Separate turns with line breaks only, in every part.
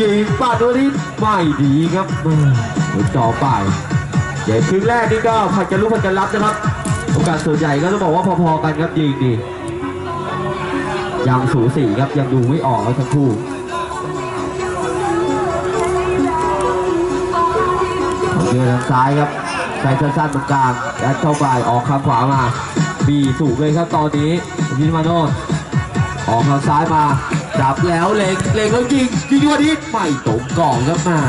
ยิงปาดวนี้ไม่ดีครับม่หัวจ่อไปเดี๋ยวครึ่งแรกนี่ก็ผัดกันลุกผัดกันรับนะครับโอกาสส่วนใหญ่ก็ต้องบอกว่าพอๆกันครับยิงดียังสูสีครับยังดูไม่ออกครับทั้งคู่เดินทางซ้ายครับใส่สั้นๆตรงกลางยัดเข้าไปออกข้างขวามา บีสูงเลยครับตอนนี้ยินมาโนนออกทางซ้ายมา จับแล้วเล็งเล็งแล้วยิงยิงวันนี้ไม่ตรงกล่องครับมา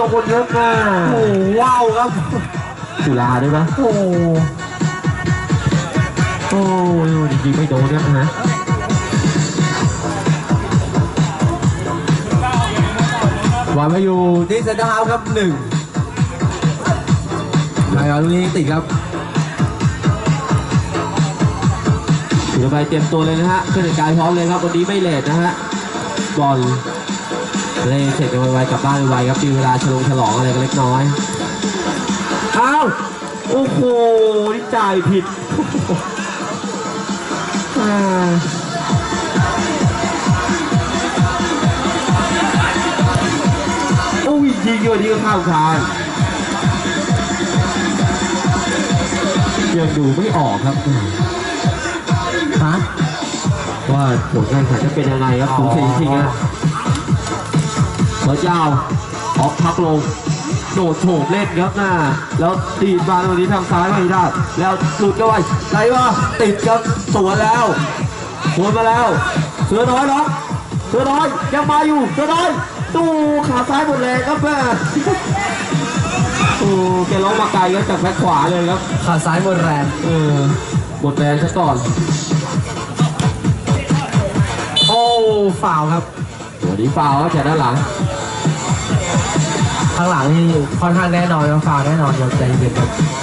โดนครับแม่
โอ้โหว้าวครับ
สุราได้ไหม
โอ้โห
โอ้ยยิงไม่โดนครับนะ
วางมาอยู่ที่เซนเตอร์ฮาล์ฟครับหนึ่งไายลูกนี้ติดครับ
ถือไปเตรียมตัวเลยนะฮะเครื่องแต่งกายพร้อมเลยครับวันนี้ไม่เลทนะฮะบอล เล่นเสร็จกันไวๆกลับบ้านไวๆครับมีเวลาฉลองฉลองอะไรกันเล็กน้อยอ้าวโอ้โหนี่จ่ายผิดอ่าโอ้ยยิงอยู่ที่ข้างคานยังดูไม่ออกครับ
ฮะ
ว่าผลการแข่งขันจะเป็นยังไงครับสูสีจริงๆนะ เปิดยาวออกพักลงโดดโฉบเล่นครับหน้า แล้วตีดมาตรงนี้ทางซ้ายไม่ได้ แล้วหลุดเข้าไปไหนวะติดครับสวนแล้วสวนมาแล้ว เสือน้อยเนาะเสือน้อยยังมาอยู่เสือน้อยดูขาซ้ายหมดแรงครับแม่โอ้แกร้องมาไกลครับจากแบ็คขวาเลยครับ
ขาซ้ายหมดแรง
เออหมดแรงซะก่อน
โอ้ฟาวครับ
วันนี้ฟาวล์ครับจากด้านหลัง
ข้างหลังนี่ค่อนข้างแน่นอนว่าฟาวแน่นอนครับใจเย็นครับ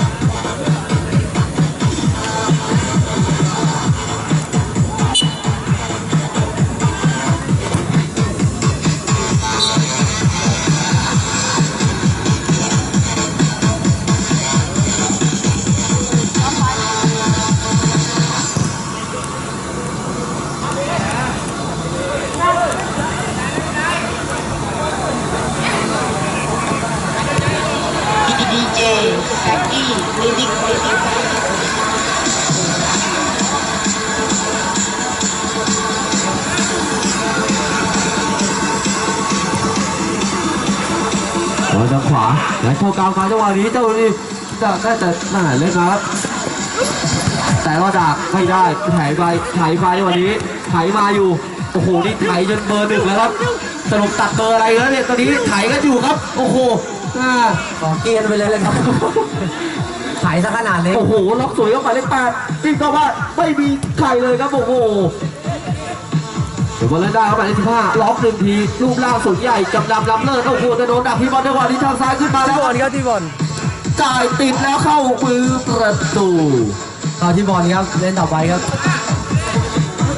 วเข้ากลางมาจังหวะนี้เจ้านี่จะได้แต่น่าเล่นนะครับ แต่ว่าดักไม่ได้ไถไปไถไปวันนี้ไถมาอยู่โอ้โหนี่ไถจนเบอร์หนึ่งแล้วครับสรุปตัดเบอร์อะไรแล้วเนี่ยตอนนี้ไถกันอยู่ครับ โอ้โหอ่า
ขอเกียร์ไปเลยเลยครับถ่ายซะขนาดนี้
โอ้โหล็อกสวยเข้าไปเลขแปดจริงก็ว่าไม่มีใครเลยครับโอ้โห เดี๋ยวบอลเล่นได้เข้าไปในสิบห้าล็อกหนึ่งทีรูปร่างสูงใหญ่กำลังลำเลิศโอ้โหจะโดนดักพี่บอลจังหวะนี้ทางซ้ายขึ้นมาแล้
ที่
ว
บอลครับที่บอล
จ่ายติดแล้วเข้ามือประตู
เอาที่บอลครับเล่นต่อไปครับ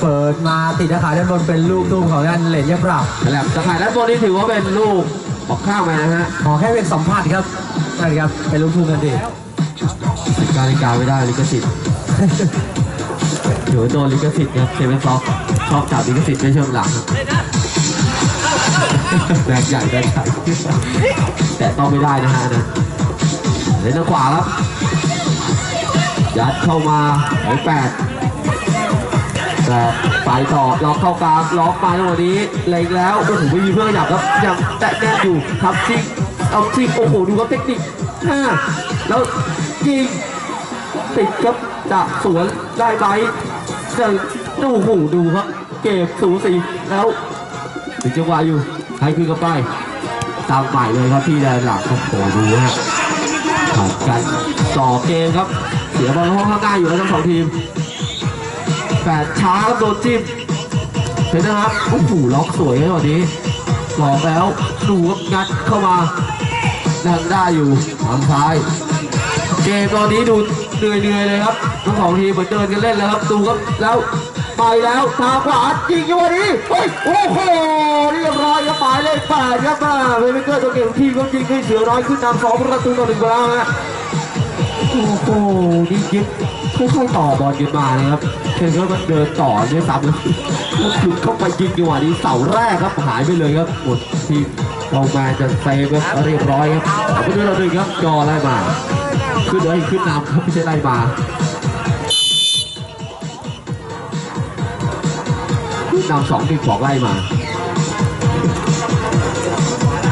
เปิดมาติดตะข่ายด้านบนเป็นลูกตุ้มของด้านเหรียญเยียบราบ
แหลมตะข่ายด้านบนนี้ถือว่าเป็นลูกออกข้างไปนะฮะ
ขอแค่เป็นสัมผัสครับนั่นครับเป็นลูกทุ่มกันดี
การลิกาไม่ได้ลิขสิทธิ์เดี๋ยวโดนลิขสิทธิ์ครับเซเว่นซ็อก ชอบจับลิขสิทธิ์ในช่วงหลังแบกใหญ่แบกใหญ่แต่ต้องไม่ได้นะฮะนะเล่นทางขวาครับ ยัดเข้ามาหมายแปดแต่ไปต่อล็อกเข้ากลางล็อกไปตรงนี้เล็งแล้วโอ้โหไม่มีเพื่อนขยับครับยังแตะแน่นอยู่ครับชิงเอาชิงโอ้โหดูครับเทคนิคห้าแล้วยิงติดครับจะสวนได้ไหมจะดูหูดูครับ เก็บสูสีแล้วถึงจังหวะอยู่ให้ขึ้นกับไปตามใหม่เลยครับที่แดนหลังครับโอ้โหดูฮะผ่านกันต่อเกมครับ เสียบอลห้องข้างหน้าอยู่แล้วทั้งสองทีมแปดช้าครับโดนจิ้มเห็นนะครับโอ้โหล็อกสวยเลยวันนี้หลอกแล้วดูครับงัดเข้ามาดังได้อยู่ทางซ้าย เกมตอนนี้ดูเหนื่อยๆเลยครับทั้งสองทีมเหมือนเดินกันเล่นแล้วครับดูครับแล้ว ไปแล้วทาขวาจริงอยู่วันนี้เฮ้ยโอ้โหเรียบร้อยครับหมายเลขแปดครับมาเวเบเกอร์ตัวเก่งของทีมก็ยิงให้เสือน้อยขึ้นนำสองประตูต่อหนึ่งแล้วฮะโอ้โหนี่ยึดค่อยๆต่อบอลกันมานะครับเทนก็มันเดินต่อด้วยซ้ำแล้วแล้วหลุดเข้าไปยิงจังหวะนี้เสาแรกครับหายไปเลยครับหมดทีมเรามาจะเซฟครับเรียบร้อยครับเอาไปด้วยเราหนึ่งครับจอไล่มา ขึ้นเลยขึ้นนำครับไม่ใช่ไล่มา นนำสองหนึ่งสองไล่มา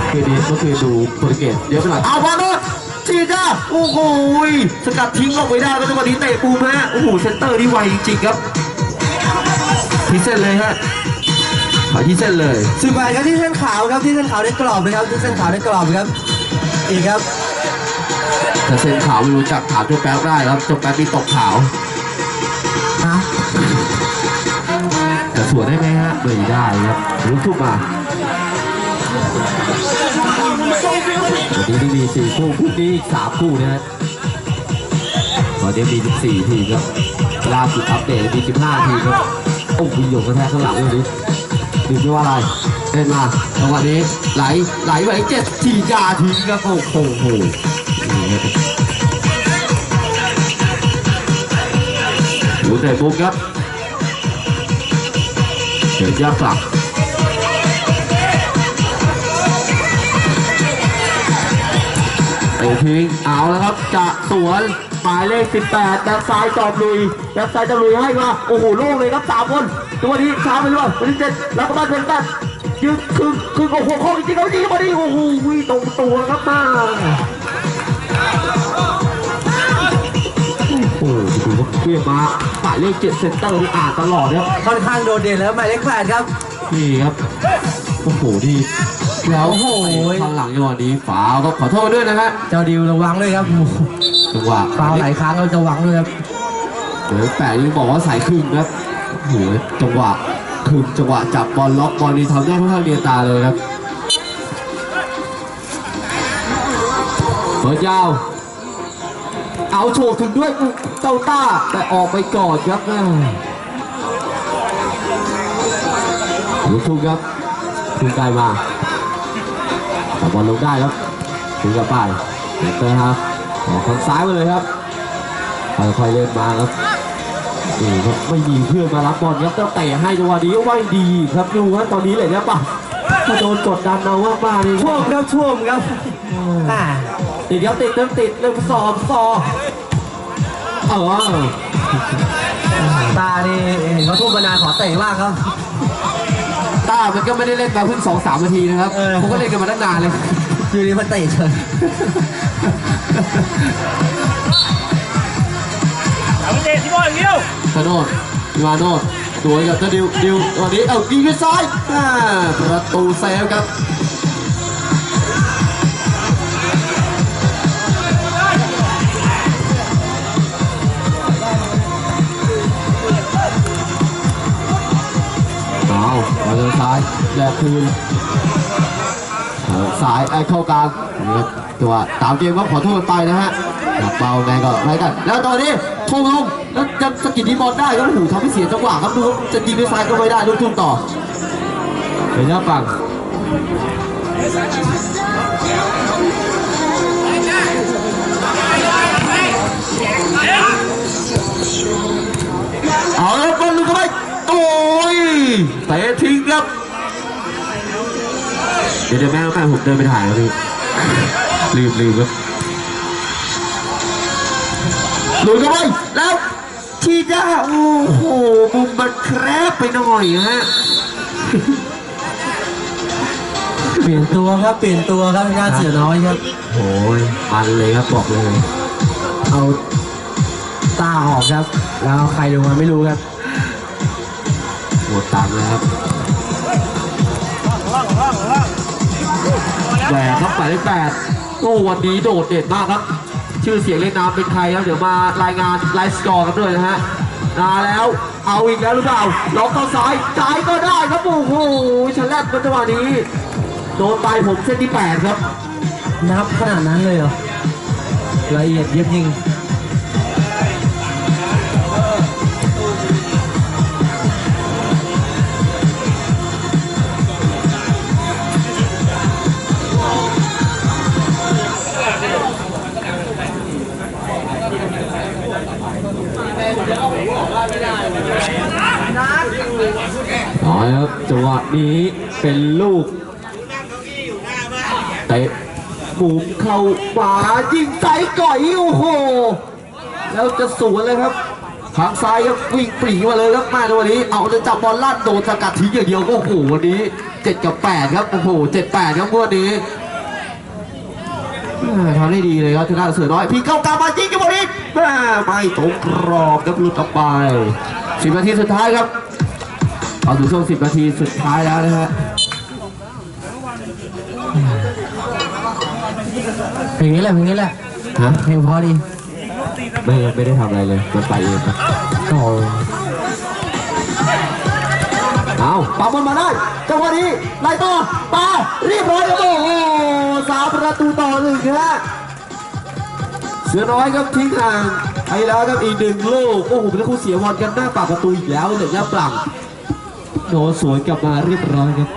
คืนนี้ก็คือดูโปรตุเกสเยอะไปหน่อยเอาบอลโนดจีจ้าโอ้โหยสกัดทิ้งออกไปได้ก็จังหวะนี้เตะปูมฮะโอ้โหเซนเตอร์นี่ไวจริงๆครับที่เส้นเลยฮะขอที่เส้นเลย
สิบแปดครับที่เส้นขาวครับที่เส้นขาวในกรอบนะครับที่เส้นขาวในกรอบครับอีกครับ
แต่เส้นขาวไม่รู้จักถามเจ้าแป๊บได้ครับเจ้าแป๊บนี่ตกขาว สวนได้ไหมฮะไม่ได้ครับลุกขึ้นมาวันนี้ที่มีสี่คู่พรุ่นี้อีกสามคู่นะฮะตอนนี้มีสิบสี่ทีครับล่าสุดอัปเดตมีสิบห้าทีครับโอ้โหยงกระแทกข้างหลังเลยดิดูไม่ว่าอะไรเล่นมาจังหวะนี้ไหลไหลไปเจ็ดทียาทิ้งครับโอ้โหโหนี่ครับดูเตะปุ๊บครับ เดี๋ยวจะกลับเตะทิ้งเอาแล้วครับจะสวนหมายเลข 18แบ็คซ้ายจอบลุยแบ็คซ้ายจะลุยให้มาโอ้โหโล่งเลยครับสามคนตัวนี้ช้าไปด้วยวันที่เจ็ดแล้วก็มาเป็นแปดยืนคือคือโอ้โหโค้งจริงๆครับจริงมาดิโอ้โหตรงตัวครับมาโอ้โหดูว่า เคลื่อนมาหมายเลขเจ็ดเซนเตอร์นี่อ่านตลอดนะครับ
ค่อนข้างโดดเด่นแล้วหมายเลขแปดครับ
นี่ครับ โอ้โหดีแล้ว
โอ้โห
ทางหลังจังหวะนี้ฝาวก็ขอโทษด้วยนะฮะ
เจ้าดิวระวังด้วยครับ
จังหวะ
ฟาวหลายครั้งเราจะหวังด้วยครับ
เดี๋ยวแปะยังบอกว่าสายครึ่งครับโอ้โหจังหวะครึ่งจังหวะจับบอลล็อกบอลนี่ทำได้ค่อนข้างเรียนตาเลยครับเปิดยาว เอาโฉกถึงด้วยเต้าต้าแต่ออกไปก่อนครับแม่ลูกทุ่งครับทุ่งไกลมาแต่บอลลงได้ครับถึงกับไปเตอร์ครับออกทางซ้ายมาเลยครับค่อยๆเล่นมาครับนี่ครับไม่มีเพื่อนมารับบอลครับต้องเตะให้จังหวะนี้ไม่ดีครับดูครับตอนนี้เลยเนี่ยป่ะถ้าโดนกดดันเอามากมากๆนี่
ช่วมครับช่วมครับ อ่า
ติดครับติดเริ่มติดเริ่มสอบสอบเออ
ตานี่เห็นเขาทุ่มมานานขอเตะมากครับ
ต้ามันก็ไม่ได้เล่นมาเพิ่งสองสามนาทีนะครับ
เออ
เขาก็เล่นกันมาตั้งนานเลย
อยู่ดีมาเตะเฉย
เอาไปเตะที่บอลอย่างเดียว
กระโดดมาโนดสวยกับเจ้าดิวดิววันนี้ เอายิงด้วยซ้ายอ่าประตูเซฟครับ เอามาทางซ้ายแยกคืนสายไอ้เข้ากลางนี่จังหวะตามเกมก็ขอโทษไปนะฮะหนักเบาแมงก็ไรกัน แล้วตอนนี้ทงลงแล้วจะสกิดดีบอลได้ก็โอ้โหทำให้เสียจังหวะครับดูจะยิงด้วยซ้ายก็ไม่ได้ลูกทุ่งต่อเป็นหน้าปัง เตะทิ้งครับ เดี๋ยวเดี๋ยวแม่แม่ผมเดินไปถ่ายครับพี่ลืมลืมครับหลุดเข้าไปแล้วทีจ้าโอ้โหมุมมันแครบไปหน่อยฮะ
เปลี่ยนตัวครับเปลี่ยนตัวครับงานเสือน้อยครับ
โอ้ยมันเลยครับบอกเลย
เอาตาออกครับ แล้วเอาใครลงมาไม่รู้ครับ
หมดตังค์เลยครับแหวกครับหมายเลขแปดโอ้วันนี้โดดเด่นมากครับ ชื่อเสียงเล่นนามเป็นใครครับ เดี๋ยวมารายงานไลฟ์สกอร์กันด้วยนะฮะมาแล้ว เอาอีกแล้วหรือเปล่าล็อกเข้าซ้ายซ้ายก็ได้ครับโอ้โหฉลับกันจังหวะนี้ โดนไปผมเส้นที่แปดครับ
นับขนาดนั้นเลยเหรอ ละเอียดเยิบยิง
อาละครับจังหวะนี้เป็นลูกเตะมุมเข้าขวายิงไกลก่อยโอ้โห แล้วจะสวนเลยครับทางซ้ายครับวิ่งปรีมาเลยครับม่ในวันนี้ เอาจะจับบอลลั่นโดนสกัดทิ้งอย่างเดียวก็โอ้โหวันนี้เจ็ดกับแปดครับโอ้โหเจ็ดแปดครับวันนี้ทำได้ดีเลยครับชนะเสือน้อยพี่เข้ากลับมาจริงจังหวะนี้แม่ไม่ตรงกรอบครับหลุดออกไปสิบนาทีสุดท้ายครับ เอาถึงช่วงสิบนาทีสุดท้ายแล้วนะฮะ
เพลงนี้แหละเพลงนี้แหละ
ฮะ
เพลงเพอดี
ไม่ไม่ได้ทำอะไรเลยมันไปเองครับ
โอ้โห
เอาปั๊มมันมาได้จังหวะนี้ไล่ต่อปาเรียบร้อยครับโอ้โหสามประตูต่อหนึ่งฮะเสือน้อยครับทิ้งห่างไปแล้วครับอีกหนึ่งลูกโอ้โหเป็นคู่เสียบอลกันหน้าปากประตูอีกแล้วเลยครับปลัง โดนสวนกลับมาเรียบร้อยครับ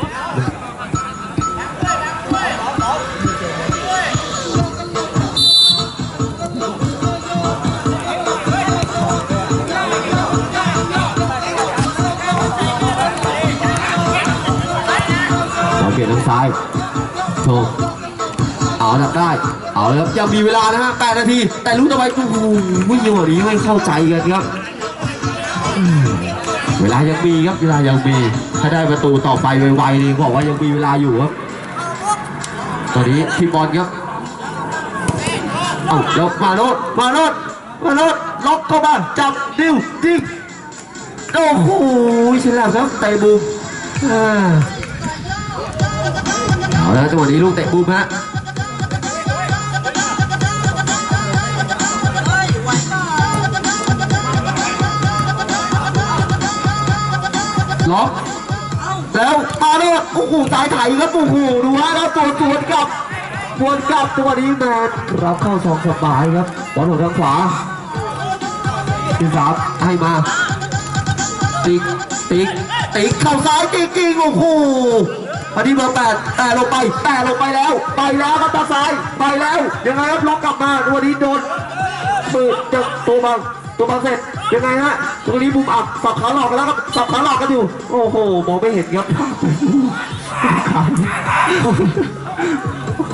ขอเปลี่ยนทางซ้ายโชว์เอาดับได้ เอาเลยครับยังมีเวลานะฮะ8นาที แต่รู้ต่อไปโอ้โหวิ่งอย่างนี้ไม่เข้าใจกันครับ เวลายังมีครับเวลายังมีถ้าได้ประตูต่อไปไวๆนี่บอกว่ายังมีเวลาอยู่ครับตอนนี้ทีมบอลครับเอาแล้วมาโนดมาโนดมาโนดล็อกเข้ามาจับดิวดิงโอ้โหฉลาดครับเตะบุมอ่าเอาแล้วจังหวะนี้ลูกเตะบุมฮะ แล้วมาโนดโอ้โหสายไถครับโอ้โหดูฮะแล้วตัวสวนกับสวนกับตัวนี้แมนรับเข้าสองสบายครับบอลหทางขวาที่สามให้มา ติ๊กติ๊กติ๊กเข้าซ้ายติ๊กจริงโอ้โหอันนี้เบอร์แปดแต่ลงไปแต่ลงไปแล้ว ไปแล้วครับตาซ้ายไปแล้วยังไงครับล็อกกลับมาตัวนี้โดนมือจะตัวบังตัวบังเสร็จ ยังไงฮะตัวนี้บุมอับสับขาหลอกกันแล้วครับสับขาหลอกกันอยู่ โอ้โหมองไม่เห็นครับ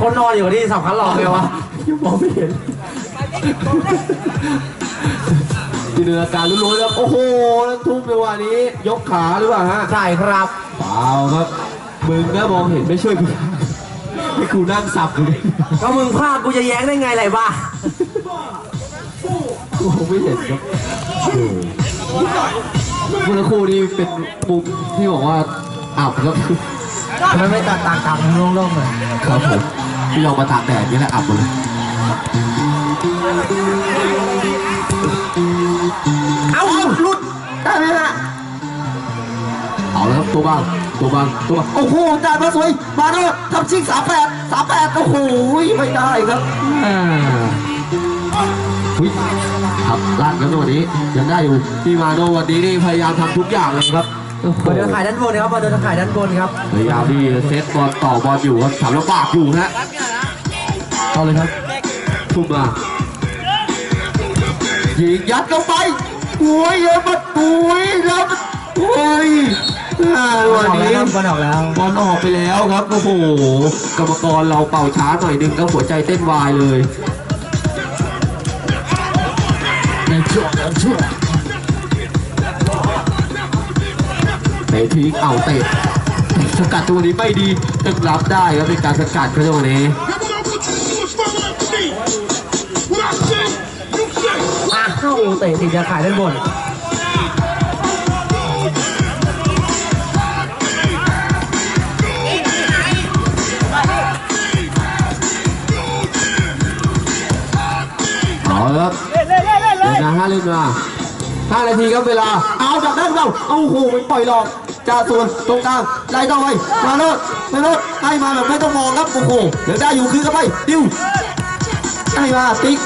คนนอนอยู่ที่สำคัญหลอกเลยวะ
ยังมองไม่เห็นจินตนาการล้วนๆครับโอ้โหแล้วทุ่มในวันนี้ ยกขาหรือเปล่าฮะ
ใช่ครับ
เปล่าครับมึงนะมองเห็นไม่ช่วยกูให้กูนั่งสับอยู่เลย
ก็มึงพลาดกูจะแย้งได้ไงไรบ้า
กูมองไม่เห็นครับ เมื่อครู่นี้เป็นมุมที่บอกว่าอับครับ
ทำไมไม่ตัดตากางโล่งๆหน่อย
ครับผมที่ลองมาตากแดดนี่แหละอับหมดเลย
เอาหลุด
ได้ไหมฮะเอาแล้วครับตัวบางตัวบางตัวบางโอ้โหจ่ายมาสวยมาแล้วทำชิงสามแปดสามแปดโอ้โหไม่ได้ครับอ่า ครับลั่นครับตัวนี้ยังได้อยู่ที่มาโนวันนี้นี่พยายามทำทุกอย่างเลยครับโอ้โห
บอลเดินขายด้านบนครับบอลเดินขายด้านบนครับ
พยายามที่จะเซตบอลต่อบอลอยู่ครับทำลำบากอยู่ฮะ
เอาเลยครับ
ทุ่มมายิงยัดเข้าไปโอ้ยเยอะมากโอ้ยแล้วมันโอ้ยอ่า
บอ
วั
ล
น
ออก
นี้
แล้วบอลออกแล้ว
บอลออกไปแล้วครับโอ้โหกรรมกรเราเป่าช้าหน่อยหนึงก็หัวใจเต้นวายเลย เตะทิ้งเอาเตะสกัดตัวนี้ไม่ดีตึงรับได้ครับเป็นการสกัดเขาจังหวนี้
เข้าเตะติดจะขายด้านบน
เอาละครับ
เล่นเล่น
มาห้านาทีครับเวลา เอาจากนั้นเราเอาโอ้โหไปปล่อยหลอกจ่าส่วนตรงกลางไล่ต่อไปมาโนดมาโนดให้มาแบบไม่ต้องมองครับโอ้โหเดี๋ยวได้อยู่คืนกันไปดิวให้มาติ๊ก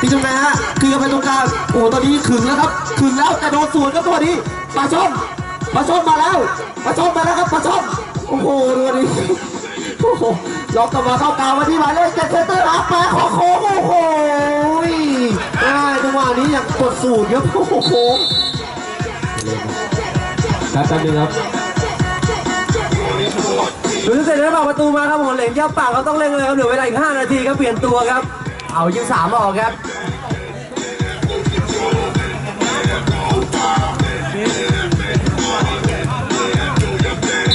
ติ๊กตรงไหนฮะคือกันไปตรงกลางโอ้ตอนนี้ขึงแล้วครับขึงแล้วแต่โดนสวนครับตัวนี้ปลาช่อนปลาช่อนมาแล้วปลาช่อนมาแล้วครับปลาช่อนโอ้โหดูดิโอ้โหล็อกกลับมาเข้ากลางมาที่หมายเลขเจ็ดเซนเตอร์อัพแปะขอโค้งโอ้โห ได้จังหวะนี้อยางกดสูตรครับโอ้โหแป๊บนึงครับ
ดูเสร็จแล้วบอกประตูมาครับผมเหลงเจ้าปากเขาต้องเร่งเลยครับเหลือเวลาอีก 5 นาทีครับเปลี่ยนตัวครับ เอายิงสามออกครับ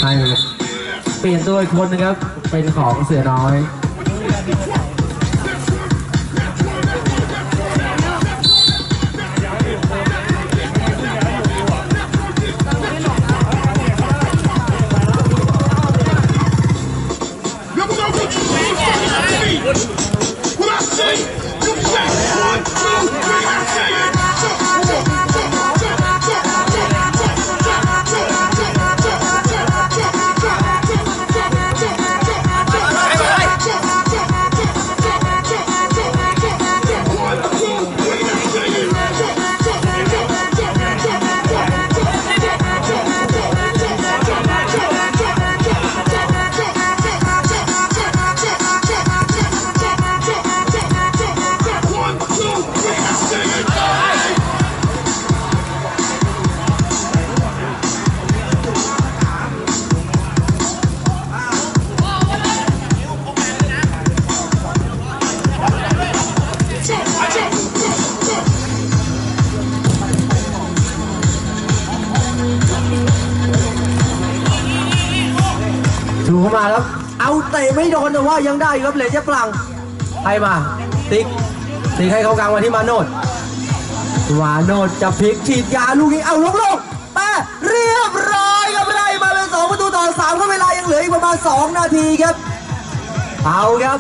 ให้เปลี่ยนตัวอีกคนนะครับ เป็นของเสือน้อย มาแล้วเอาเตะไม่โดนแต่ว่ายังได้ครับเหลเจ้าปลังให้มาติ๊กติ๊กให้เขากลางมาที่มาโนดมาโนดจะพลิกฉีดยาลูกนี้เอาลงลงแปะเรียบร้อยครับได้มาเป็นสองประตูต่อสามก็เวลายังเหลืออีกประมาณ2นาทีครับเอาครับ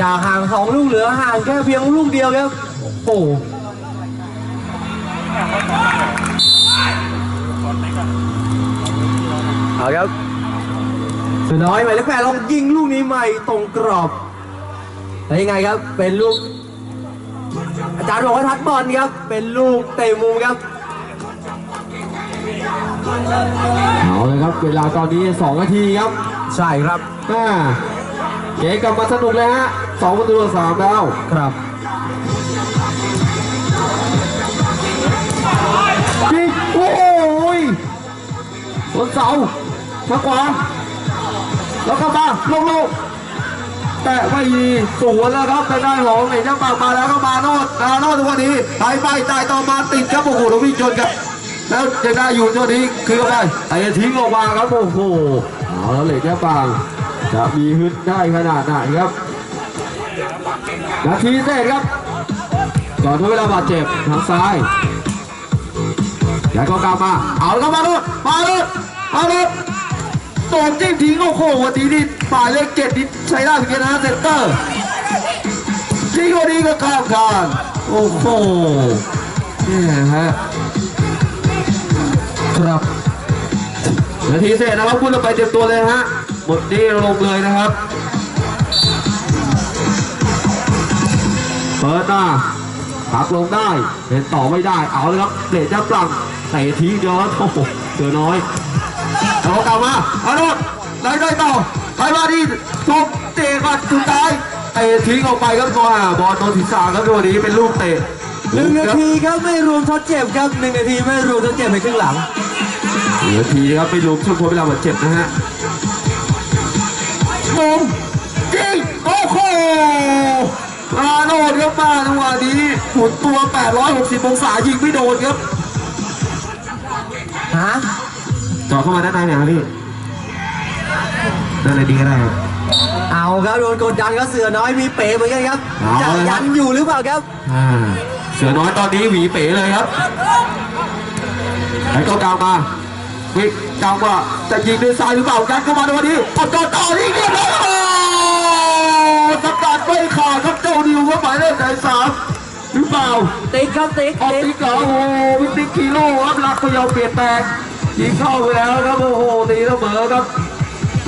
จากห่างสองลูกเหลือห่างแค่เพียงลูกเดียวครับโอ้โหเอาครับ สุดน้อยหมายเลขแปดลองยิงลูกนี้ใหม่ตรงกรอบแล้วยังไงครับเป็นลูก อาจารย์บอกว่าทัดบอลครับ เป็นลูกเตะมุมครับ
เอาเลยครับ เวลาตอนนี้ 2 นาทีครับ
ใช่ครับ
อ่าเกมกลับมาสนุกเลยฮะสองประตูต่อสามแล้ว
ครับ
ยิงโอ้ยบนเสาทางขวา แล้วก็มาลงลงแตะไม่ดีสวนแล้วครับไปได้านของเอกเจ้าปากมาแล้วก็มาโนดอาโนดทุกวันนี้ไปไปจ่ายต่อมาติดครับโอ้โหแล้ววิ่งชนกันแล้วยังได้อยู่ตัวนี้คืออะไรไอ้ทิ้งออกมาครับโอ้โหเอาแล้วเหล็กเจ้าปางจะมีฮึดได้ขนาดไหนครับนาทีเศษครับก่อนทดเวลาบาดเจ็บทางซ้ายย้ายกองกลางมาเอาแล้วก็มาลุดมาลุดมาลุด โดนจิ้มทิ้งโอ้โหวันนี้นี่ฝ่ายเลขเจ็ดนี่ใช้ได้เหมือนกันนะเซนเตอร์ทิ้งวันนี้ก็ข้ามคานโอ้โหนี่ฮะ
ครับ
นาทีเสร็จนะครับพูดเราไปเต็มตัวเลยฮะหมดนี่ลงเลยนะครับเปิดหน้าหักลงได้เห็นต่อไม่ได้เอาเลยครับเดชจะปลังเตะทิ้งเดียวแล้วโอ้โหเจอน้อย เอากลับมาเอาโนดได้ได้ต่อไปมาดีทบเตะก่อนสุดท้ายเตะทิ้งออกไปครับตัวบอลโดนศีรษะครับตัวนี้เป็นลูกเตะ
หนึ่งนาทีครับไม่รวมทดเจ็บครับหนึ่งนาทีไม่รวมทดเจ็บในครึ่งหลัง
หนึ่งนาทีครับไม่รวมช่วงทดเวลาบาดเจ็บนะฮะมงยิงโอ้โหอาโนดครับมาจังหวะนี้หมุนตัว 860 องศายิงไม่โดนครับ
ฮะ
จอดเข้ามาด้านในเนี่ยครับพี่ด้านในดีก็ได้ครับ
เอาครับโดนกดดันก็เสือน้อยมีเป๋เหมือนกันครับ
เอา
จะ
เลยครั
ยั
บ
นอยู่หรือเปล่าครับ
อ่าเสือน้อยตอนนี้หวีเป๋เลยครับไอ้ก็กลางมาวิกกลางว่าจะยิงด้วยซ้ายหรือเปล่ายัดเข้ามาในวันนี้ปดต่อต่อนี่เรียบร้อยโอ้สกัดไม่ขาดครับเจ้าดิวครับหมายเลขไหนสามหรือเปล่า
ติ๊กครับติ๊ก
ออก
ติ๊ก
ติ๊กเหรอโอ้โหวิกติ๊กกิโลครับรักพยาวเปลี่ยนแปลง ยิงเข้าไปแล้วครับโอ้โหตีเสมอครับ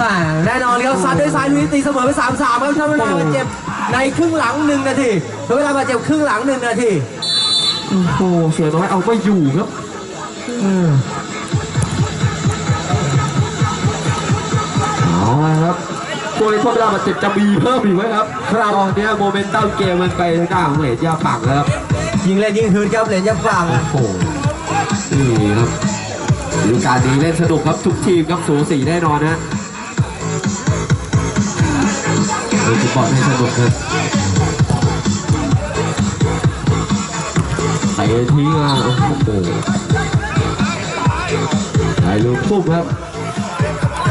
อ่าแน่นอนครับซัดด้วยซ้ายลุยตีเสมอไป3 3ครับใช้เวลาบาดเจ็บในครึ่งหลังหนึ่งนาทีใช้เวลาบาดเจ็บครึ่งหลังหนึ่งนาที
โอ้โหเสือน้อยเอาไม่อยู่ครับ
อืม
เอาละครับตัวในช่วงเวลาบาดเจ็บจะมีเพิ่มอีกไหมครับครับตอนเนี้ยโมเมนตัมเกมมันไปทางด้านของเหรียญยาปังแล้วครับ
ยิงเล่นยิงคืนครับเหรียญจะฟัง
โอ้โหนี่ครับฤ ดูกาลนี้เล่นสนุกครับทุกทีมครับสูสีแน่นอนนะเล่นฟุตบอลให้สนุกครับใส่ทิ้งอะโอ้โหไอ้ลูกทุ่มครับ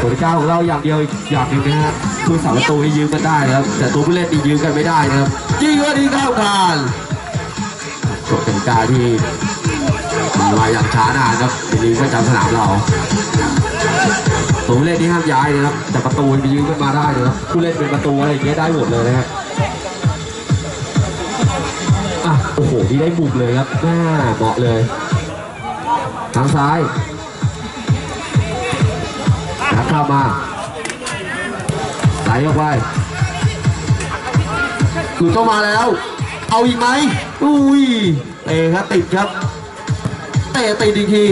ผลกาของเราอย่างเดียวอย่างหนึ่งนะฮะคือสามประตูให้ยืมกันได้นะครับ แต่ตัวผู้เล่นนี่ยืมกันไม่ได้นะครับยิงก็ดีเข้ากันกฎกติกาที่ มาอย่างช้านานครับบิลลีก็จำสนามเราตัวเล่นที่ห้ามย้ายนะครับ แต่ประตูมียืมกันมาได้นะครับผู้เล่นเป็นประตูอะไรอย่างเงี้ยได้หมดเลยนะครับอะโอ้โหที่ได้บุกเลยครับแม่เหมาะเลยทางซ้ายนักเข้ามาไหลออกไปหลุดเข้ามาแล้ว เอาอีกไหมอุ้ยเตะครับติดครับ ตะติดอีกที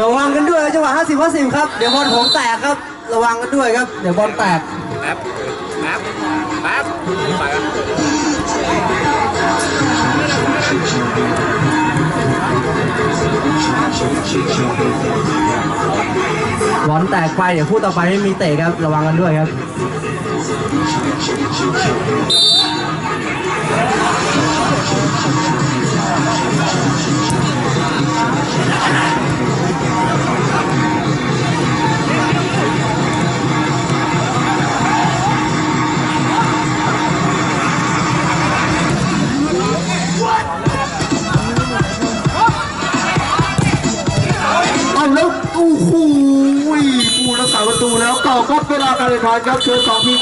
ระวังกันด้วยจังหวะ50 50ครับ เดี๋ยวบอลผมแตกครับ ระวังกันด้วยครับ เดี๋ยวบอลแตก
แป๊บแป๊บแป๊บนี่ไปกัน
บ กไปเดี๋ยวคู่ต่อไปไม่มีเตะครับระวังกันด้วยครับ
เอาแล้วโอ้โห แล้วก่อก็เวลาการแข่งขันครับเชิญสองที